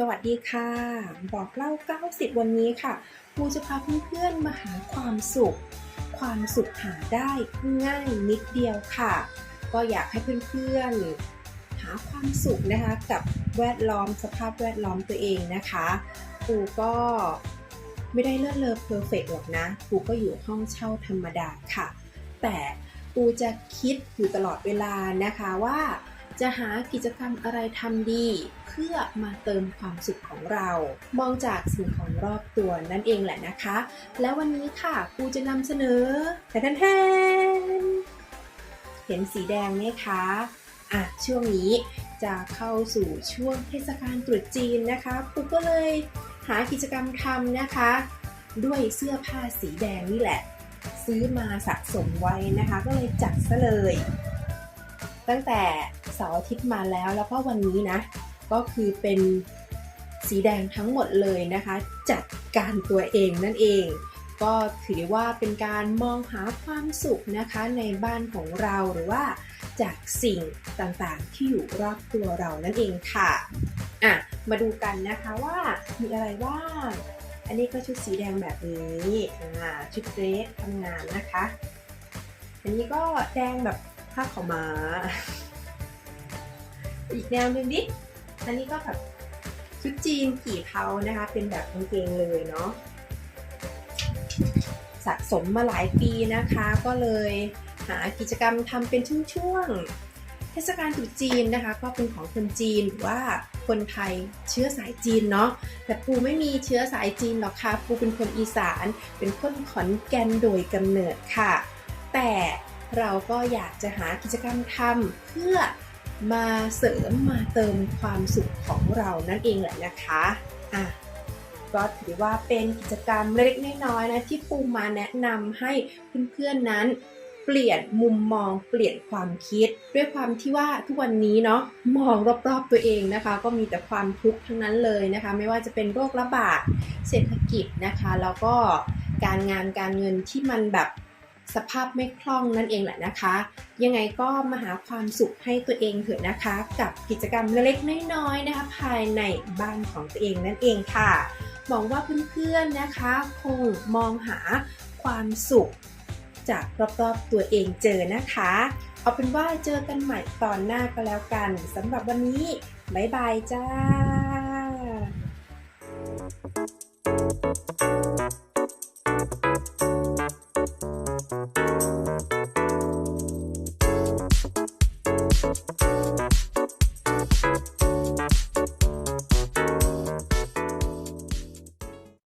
สวัสดีค่ะ บอกเล่า 90 วันนี้ค่ะครูจะพาเพื่อนๆมาหาความสุข ความสุขหาได้ง่ายนิดเดียวค่ะ ก็อยากให้เพื่อนๆ หาความสุขนะคะกับแวดล้อมสภาพแวดล้อมตัวเองนะคะครูก็ไม่ได้เลิศเลอเพอร์เฟกหรอกนะครูก็อยู่ห้องเช่าธรรมดาค่ะ แต่ครูจะคิดอยู่ตลอดเวลานะคะว่า จะหากิจกรรมอะไรทำดี เพื่อมาเติมความสุขของเรา มองจากสิ่งของรอบตัวนั่นเองแหละนะคะ แล้ววันนี้ค่ะครูจะนำเสนอแต่แทนเห็นสีแดงไหมคะอะช่วงนี้จะเข้าสู่ช่วงเทศกาลตรุษจีนนะคะครูก็เลยหากิจกรรมทำนะคะ ด้วยเสื้อผ้าสีแดงนี่แหละ ซื้อมาสะสมไว้นะคะ ก็เลยจัดซะเลย ตั้งแต่เสาร์อาทิตย์มาแล้วแล้วก็วันนี้นะ ก็คือเป็นสีแดงทั้งหมดเลยนะคะ จัดการตัวเองนั่นเอง ก็ถือว่าเป็นการมองหาความสุขนะคะในบ้านของเราหรือว่าจากสิ่งต่างๆที่อยู่รอบตัวเรานั่นเองค่ะอะ มาดูกันนะคะว่ามีอะไรบ้าง อันนี้ก็ชุดสีแดงแบบนี้อ่าชุดเดรสทำงานนะคะ อันนี้ก็แดงแบบ ผ้าขาวม้า อีกแนวหนึ่งดิ อันนี้ก็แบบชุดจีนกี่เทานะคะ เป็นแบบกางเกงเลยเนาะ สะสมมาหลายปีนะคะ ก็เลยหากิจกรรมทำเป็นช่วงๆ เทศกาลตรุษจีนนะคะ ก็เป็นของคนจีนหรือว่าคนไทยเชื้อสายจีนเนาะ แต่ปูไม่มีเชื้อสายจีนหรอกค่ะ ปูเป็นคนอีสาน เป็นคนขอนแก่นโดยกำเนิดค่ะ แต่ เราก็อยากจะหากิจกรรมทำเพื่อมาเสริมมาเติมความสุขของเรานั่นเองแหละนะคะอะก็ถือว่าเป็นกิจกรรมเล็กๆน้อยๆนะที่ปูมาแนะนำให้เพื่อนๆนั้นเปลี่ยนมุมมองเปลี่ยนความคิด ด้วยความที่ว่าทุกวันนี้เนาะมองรอบๆตัวเองนะคะ ก็มีแต่ความทุกข์ทั้งนั้นเลยนะคะ ไม่ว่าจะเป็นโรคระบาดเศรษฐกิจนะคะ แล้วก็การงานการเงินที่มันแบบ สภาพไม่คล่องนั่นเองแหละนะคะ ยังไงก็มาหาความสุขให้ตัวเองเถอะนะคะ กับกิจกรรมเล็กๆน้อยๆนะคะ ภายในบ้านของตัวเองนั่นเองค่ะหวังว่าเพื่อนๆนะคะ คงมองหาความสุข จากรอบๆตัวเองเจอนะคะ เอาเป็นว่าเจอกันใหม่ตอนหน้าก็แล้วกันสำหรับวันนี้ บ๊ายบายจ้า Música